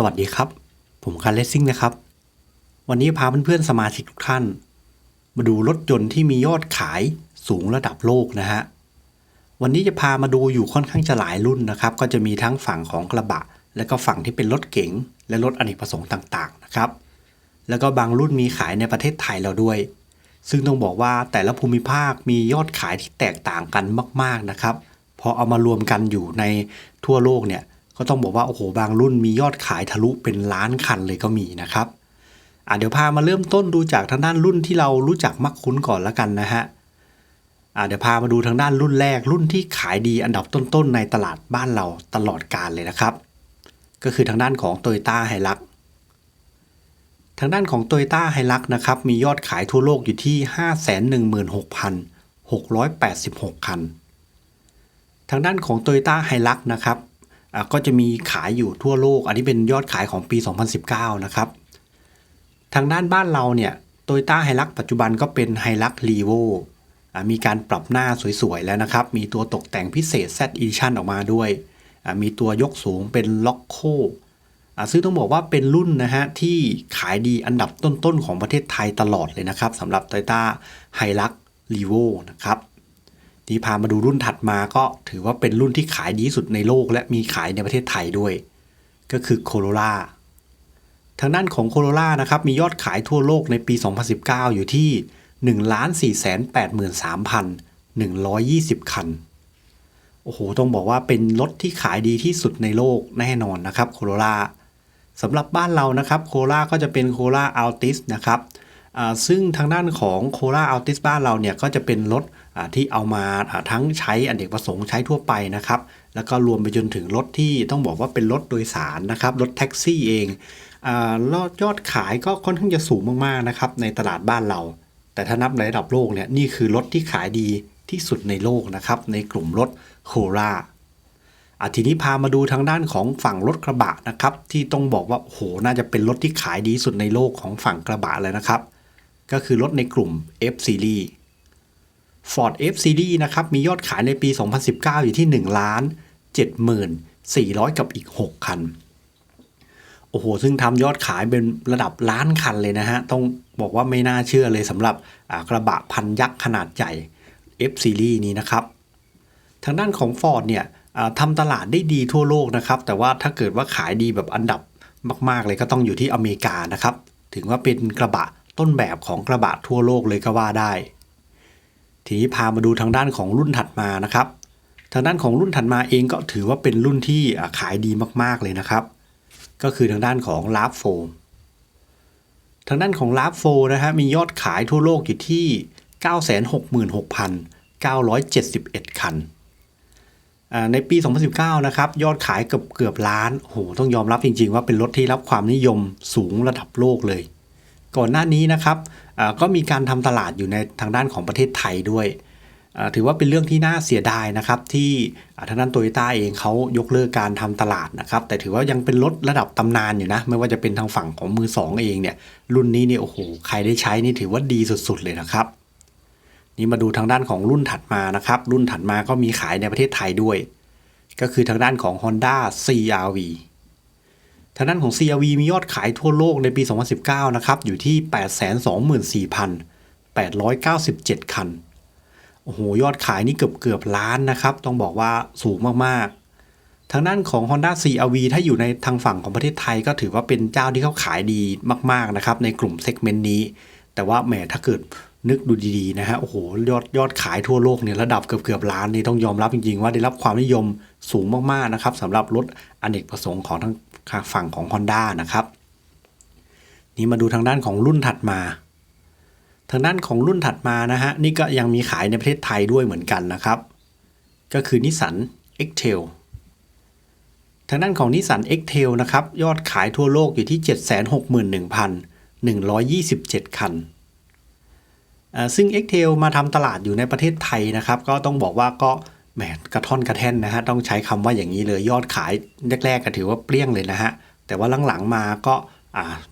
สวัสดีครับ ผมคันเลสซิ่งนะครับ วันนี้พาเพื่อนๆสมาชิกทุกท่าน มาดูรถยนต์ที่มียอดขายสูงระดับโลกนะฮะ วันนี้จะพามาดูอยู่ค่อนข้างจะหลายรุ่นนะครับ ก็จะมีทั้งฝั่งของกระบะ และก็ฝั่งที่เป็นรถเก๋งและรถอเนกประสงค์ต่างๆนะครับ แล้วก็บางรุ่นมีขายในประเทศไทยเราด้วย ซึ่งต้องบอกว่าแต่ละภูมิภาคมียอดขายที่แตกต่างกันมาก ๆนะครับ พอเอามารวมกันอยู่ในทั่วโลกเนี่ย ก็ต้องบอกว่าโอ้โหบางรุ่นมียอดขายทะลุเป็นล้านคันเลยก็มีนะครับอะเดี๋ยวพามาเริ่มต้นดูจากทางด้านรุ่นที่เรารู้จักมักคุ้นก่อนล้วกันนะฮะอะเดี๋ยวพามาดูทางด้านรุ่นแรกรุ่นที่ขายดีอันดับต้นๆในตลาดบ้านเราตลอดกาลเลยนะครับ ก็คือทางด้านของ t o y ยต้าไฮลักทางด้านของ t o y ยต้าไฮลักนะครับมียอดขายทั่วโลกอยู่ที่ 516,686 คัน ทางด้านของ t o y ยต้าไฮลักนะครับ ก็จะมีขายอยู่ทั่วโลก อันนี้เป็นยอดขายของปี 2019 นะครับ ทางด้านบ้านเราเนี่ยโตโยต้าไฮรักปัจจุบันก็เป็นไฮรักรีโวมีการปรับหน้าสวยๆ แล้วนะครับ มีตัวตกแต่งพิเศษ Z Edition ออกมาด้วย มีตัวยกสูงเป็นล็อกโคซึ่งต้องบอกว่าเป็นรุ่นนะฮะที่ขายดีอันดับต้นๆ ของประเทศไทยตลอดเลยนะครับสำหรับ Toyota h i l u x r e v o นะครับ ที่พามาดูรุ่นถัดมาก็ถือว่าเป็นรุ่นที่ขายดีสุดในโลก และมีขายในประเทศไทยด้วย ก็คือ Corolla ทางด้านของ Corolla นะครับมียอดขายทั่วโลกในปี 2019 อยู่ที่ 1,483,120 คัน โอ้โห ต้องบอกว่าเป็นรถที่ขายดีที่สุดในโลกแน่นอนนะครับ Corolla สำหรับบ้านเรานะครับ Corolla ก็จะเป็น Corolla Altis นะครับซึ่งทางด้านของ Corolla Altis บ้านเราเนี่ยก็จะเป็นรถ ที่เอามาทั้งใช้อเนกประสงค์ใช้ทั่วไปนะครับ แล้วก็รวมไปจนถึงรถที่ต้องบอกว่าเป็นรถโดยสารนะครับ รถแท็กซี่เองอยอดขายก็ค่อนข้างจะสูงมากๆนะครับในตลาดบ้านเรา แต่ถ้านับในระดับโลกเนี่ยนี่คือรถที่ขายดีที่สุดในโลกนะครับในกลุ่มรถโคราอาทีนี้พามาดูทางด้านของฝั่งรถกระบะนะครับ ที่ต้องบอกว่าโอ้โหน่าจะเป็นรถที่ขายดีสุดในโลกของฝั่งกระบะเลยนะครับ ก็คือรถในกลุ่ม F Series Ford F Series นะครับ มียอดขายในปี 2019 อยู่ที่ 1 ล้าน 74,400 กับอีก 6 คัน โอ้โห ซึ่งทำยอดขายเป็นระดับล้านคันเลยนะฮะ ต้องบอกว่าไม่น่าเชื่อเลยสำหรับกระบะพันยักษ์ขนาดใหญ่ F Series นี้นะครับ ทางด้านของ Ford เนี่ยทำตลาดได้ดีทั่วโลกนะครับ แต่ว่าถ้าเกิดว่าขายดีแบบอันดับมาก ๆ เลยก็ต้องอยู่ที่อเมริกานะครับ ถึงว่าเป็นกระบะต้นแบบของกระบะทั่วโลกเลยก็ว่าได้ ทีนี้พามาดูทางด้านของรุ่นถัดมานะครับ ทางด้านของรุ่นถัดมาเองก็ถือว่าเป็นรุ่นที่ขายดีมากๆเลยนะครับ ก็คือทางด้านของลาฟโฟมทางด้านของลาฟโฟนะฮะมียอดขายทั่วโลกอยู่ที่ 966,971 คัน ในปี 2019 นะครับ ยอดขายเกือบเกือบล้านโหต้องยอมรับจริง ๆ ว่าเป็นรถที่รับความนิยมสูงระดับโลกเลย ก่อนหน้านี้นะครับก็มีการทำตลาดอยู่ในทางด้านของประเทศไทยด้วย ถือว่าเป็นเรื่องที่น่าเสียดายนะครับที่ทางด้านโตโยต้าเองเขายกเลิกการทำตลาดนะครับ แต่ถือว่ายังเป็นรถระดับตำนานอยู่นะ ไม่ว่าจะเป็นทางฝั่งของมือ 2 เองเนี่ยรุ่นนี้เนี่ยโอ้โหใครได้ใช้นี่ถือว่าดีสุดๆเลยนะครับนี่มาดูทางด้านของรุ่นถัดมานะครับ รุ่นถัดมาก็มีขายในประเทศไทยด้วย ก็คือทางด้านของ Honda CRV ทางด้านของ CRV มียอดขายทั่วโลกในปี 2019 นะครับ อยู่ที่ 824,897 คัน โอ้โห ยอดขายนี่เกือบเกือบล้านนะครับ ต้องบอกว่าสูงมากๆ ทางด้านของ Honda CRV ถ้าอยู่ในทางฝั่งของประเทศไทยก็ถือว่าเป็นเจ้าที่เขาขายดีมาก ๆ นะครับ ในกลุ่มเซกเมนต์นี้ แต่ว่าแหมถ้าเกิดนึกดูดีๆนะฮะ โอ้โห ยอดยอดขายทั่วโลกเนี่ยระดับเกือบเกือบล้านนี่ต้องยอมรับจริงๆ ว่าได้รับความนิยมสูงมากๆนะครับสำหรับรถอเนกประสงค์ของทั้ง ฝั่งของ Honda นะครับ นี่มาดูทางด้านของรุ่นถัดมา ทางด้านของรุ่นถัดมานะฮะนี่ก็ยังมีขายในประเทศไทยด้วยเหมือนกันนะครับ ก็คือนิสสัน X-Trail ทางด้านของนิสสัน X-Trail นะครับ ยอดขายทั่วโลกอยู่ที่ 761,127 คัน ซึ่ง X-Trail มาทำตลาดอยู่ในประเทศไทยนะครับ ก็ต้องบอกว่าก็ แหมกระท่อนกระแท่นนะฮะต้องใช้คำว่าอย่างนี้เลยยอดขายแรกๆก็ถือว่าเปรี้ยงเลยนะฮะแต่ว่าหลังๆมาก็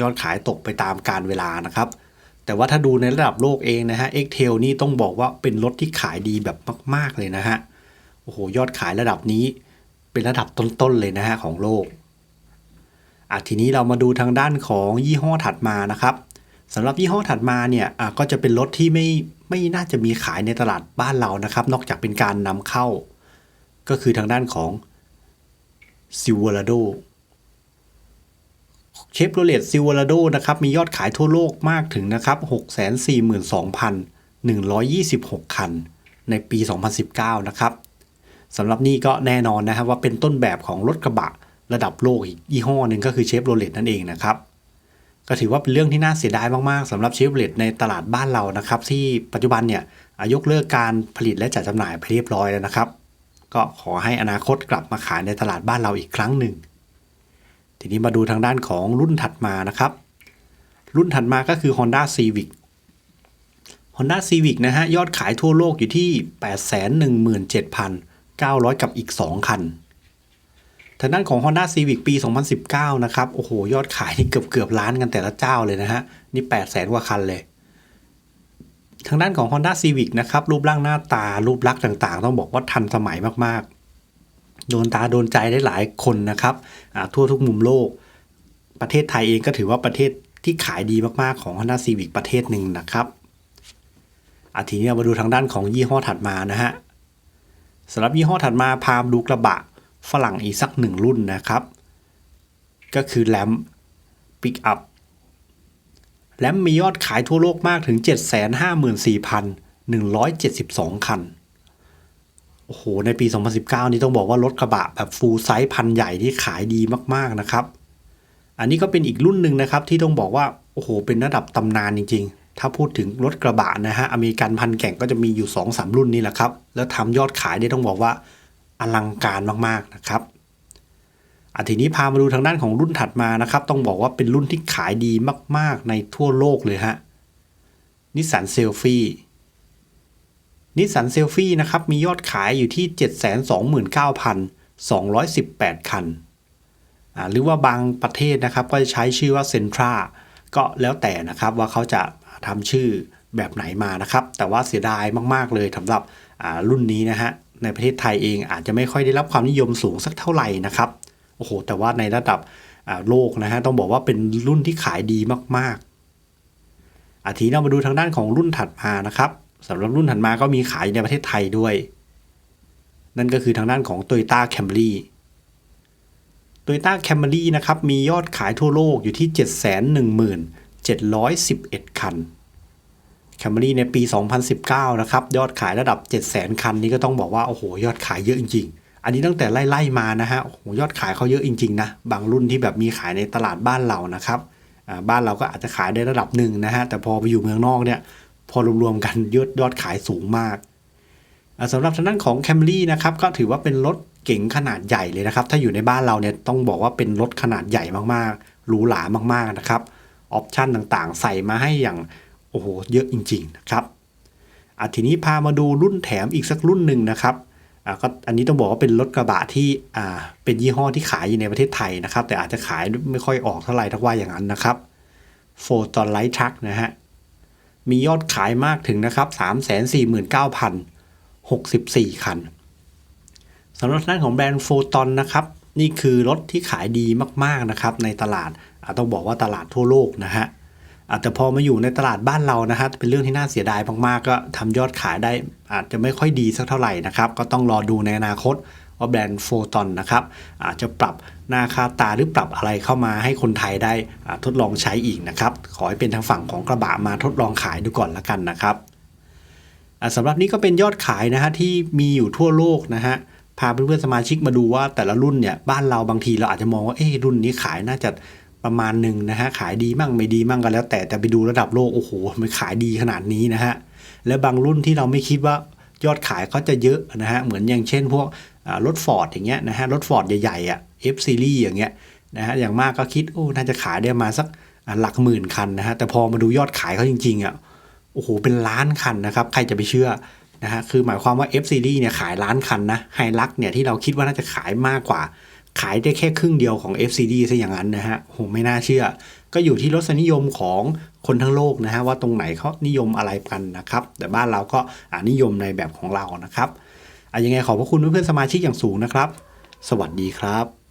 ยอดขายตกไปตามการเวลานะครับ แต่ว่าถ้าดูในระดับโลกเองนะฮะ x t a i l นี่ต้องบอกว่าเป็นรถที่ขายดีแบบมาก ๆเลยนะฮะโอ้โหยอดขายระดับนี้เป็นระดับต้นๆเลยนะฮะของโลกอะทีนี้เรามาดูทางด้านของยี่ห้อถัดมานะครับ สำหรับยี่ห้อถัดมาเนี่ยอะก็จะเป็นรถที่ไม่ไม่น่าจะมีขายในตลาดบ้านเรานะครับ นอกจากเป็นการนำเข้า ก็คือทางด้านของ Silverado เชฟโรเลตซิวาราโดนะครับ มียอดขายทั่วโลกมากถึงนะครับ 642,126 คัน ในปี 2019 นะครับสำหรับนี่ก็แน่นอนนะครับว่าเป็นต้นแบบของรถกระบะระดับโลกอีกยี่ห้อหนึ่งก็คือเชฟโรเลตนั่นเองนะครับ ก็ถือว่าเป็นเรื่องที่น่าเสียดายมากๆสำหรับเชฟโรเลตในตลาดบ้านเรานะครับ ที่ปัจจุบันเนี่ยยกเลิกการผลิตและจัดจำหน่ายไปเรียบร้อยแล้วนะครับ ก็ขอให้อนาคตกลับมาขายในตลาดบ้านเราอีกครั้งหนึ่ง ทีนี้มาดูทางด้านของรุ่นถัดมานะครับ รุ่นถัดมาก็คือ Honda Civic Honda Civic นะฮะยอดขายทั่วโลกอยู่ที่ 817,900 กับอีก 2 คัน ทางด้านของ Honda Civic ปี 2019 นะครับ โอ้โห ยอดขายนี่เกือบเกือบล้านกันแต่ละเจ้าเลยนะฮะ นี่800,000กว่าคันเลย ทางด้านของ Honda Civic นะครับ รูปร่างหน้าตา รูปลักษณ์ต่างๆ ต้องบอกว่าทันสมัยมากๆ โดนตาโดนใจได้หลายคนนะครับทั่วทุกมุมโลก ประเทศไทยเองก็ถือว่าประเทศที่ขายดีมากๆของ Honda Civic ประเทศหนึ่งนะครับอาทีนี้มาดูทางด้านของยี่ห้อถัดมานะฮะสำหรับยี่ห้อถัดมาพามดูกระบะ ฝรั่งอีกสักหนึ่งรุ่นนะครับ ก็คือแลมปิกอัพแลมมียอดขายทั่วโลกมากถึง 754,172 คัน โอ้โห ในปี 2019 นี้ต้องบอกว่ารถกระบะแบบฟูลไซส์พันใหญ่ที่ขายดีมาก ๆ นะครับ อันนี้ก็เป็นอีกรุ่นหนึ่งนะครับที่ต้องบอกว่า โอ้โห เป็นระดับตำนานจริง ๆ ถ้าพูดถึงรถกระบะนะฮะ อเมริกันพันแก่งก็จะมีอยู่ 2-3 รุ่นนี้แหละครับ แล้วทำยอดขายได้ต้องบอกว่า อลังการมากๆนะครับอะทีนี้พามาดูทางด้านของรุ่นถัดมานะครับ ต้องบอกว่าเป็นรุ่นที่ขายดีมากๆในทั่วโลกเลยฮะนิสสันเซลฟี่นิสสันเซลฟี่นะครับมียอดขายอยู่ที่ 729,218 คัน หรือว่าบางประเทศนะครับก็จะใช้ชื่อว่าเซนทราก็แล้วแต่นะครับว่าเขาจะทำชื่อแบบไหนมานะครับ แต่ว่าเสียดายมากๆเลยสำหรับรุ่นนี้นะฮะ ในประเทศไทยเองอาจจะไม่ค่อยได้รับความนิยมสูงสักเท่าไหร่นะครับโอ้โหแต่ว่าในระดับโลกนะฮะต้องบอกว่าเป็นรุ่นที่ขายดีมากๆอาทีเรามาดูทางด้านของรุ่นถัดมานะครับสำหรับรุ่นถัดมาก็มีขายในประเทศไทยด้วย นั่นก็คือทางด้านของ Toyota Camry Toyota Camry นะครับมียอดขายทั่วโลกอยู่ที่ 711,711 คัน Camry ในปี 2019 นะครับ ยอดขายระดับ 700,000 คันนี้ก็ต้องบอกว่า โอ้โห ยอดขายเยอะจริงๆ อันนี้ตั้งแต่ไล่ๆมานะฮะ โอ้โห ยอดขายเขาเยอะจริงๆนะ บางรุ่นที่แบบมีขายในตลาดบ้านเรานะครับ บ้านเราก็อาจจะขายได้ระดับหนึ่งนะฮะ แต่พอไปอยู่เมืองนอกเนี่ย พอรวมๆกันยอดยอดขายสูงมากสำหรับทางด้านของ Camry นะครับก็ถือว่าเป็นรถเก๋งขนาดใหญ่เลยนะครับ ถ้าอยู่ในบ้านเราเนี่ยต้องบอกว่าเป็นรถขนาดใหญ่มากๆหรูหรามากๆนะครับ ออปชันต่างๆ ใส่มาให้อย่าง โอ้โห เยอะจริง ๆ นะครับอะทีนี้พามาดูรุ่นแถมอีกสักรุ่นหนึ่งนะครับอะก็อันนี้ต้องบอกว่าเป็นรถกระบะที่อ่าเป็นยี่ห้อที่ขายอยู่ในประเทศไทยนะครับ แต่อาจจะขายไม่ค่อยออกเท่าไหร่ถ้าว่าอย่างนั้นนะครับโฟตอนไลท์ทรัคนะฮะมียอดขายมากถึงนะครับ 349,064 คันสำหรับด้านของแบรนด์โฟตอนนะครับ นี่คือรถที่ขายดีมากๆนะครับในตลาดต้องบอกว่าตลาดทั่วโลกนะฮะ แต่พอมาอยู่ในตลาดบ้านเรานะฮะเป็นเรื่องที่น่าเสียดายมากๆก็ทำยอดขายได้อาจจะไม่ค่อยดีสักเท่าไหร่นะครับ ก็ต้องรอดูในอนาคตว่าแบรนด์โฟตอนนะครับอาจจะปรับหน้าคาตาหรือปรับอะไรเข้ามาให้คนไทยได้ทดลองใช้อีกนะครับ ขอให้เป็นทางฝั่งของกระบะมาทดลองขายดูก่อนละกันนะครับสำหรับนี้ก็เป็นยอดขายนะฮะที่มีอยู่ทั่วโลกนะฮะพาเพื่อนๆสมาชิกมาดูว่าแต่ละรุ่นเนี่ยบ้านเราบางทีเราอาจจะมองว่าเอ๊รุ่นนี้ขายน่าจะ ประมาณหนึ่งนะฮะขายดีมั่งไม่ดีมั่งก็แล้วแต่แต่ไปดูระดับโลกโอ้โหมันขายดีขนาดนี้นะฮะและบางรุ่นที่เราไม่คิดว่ายอดขายเขาจะเยอะนะฮะเหมือนอย่างเช่นพวกรถฟอร์ดอย่างเงี้ยนะฮะรถฟอร์ดใหญ่ๆอะ F series อย่างเงี้ยนะฮะอย่างมากก็คิดโอ้น่าจะขายได้มาสักหลักหมื่นคันนะฮะแต่พอมาดูยอดขายเขาจริงๆอะโอ้โหเป็นล้านคันนะครับใครจะไปเชื่อนะฮะคือหมายความว่า F series เนี่ยขายล้านคันนะไฮลักเนี่ยที่เราคิดว่าน่าจะขายมากกว่า ขายได้แค่ครึ่งเดียวของ fcd ซะอย่างนั้นนะฮะโหไม่น่าเชื่อ ก็อยู่ที่รสนิยมของคนทั้งโลกนะฮะว่าตรงไหนเขานิยมอะไรกันนะครับ แต่บ้านเราก็อนิยมในแบบของเรานะครับอะยังไงขอบพระคุณเพื่อนๆสมาชิกอย่างสูงนะครับ สวัสดีครับ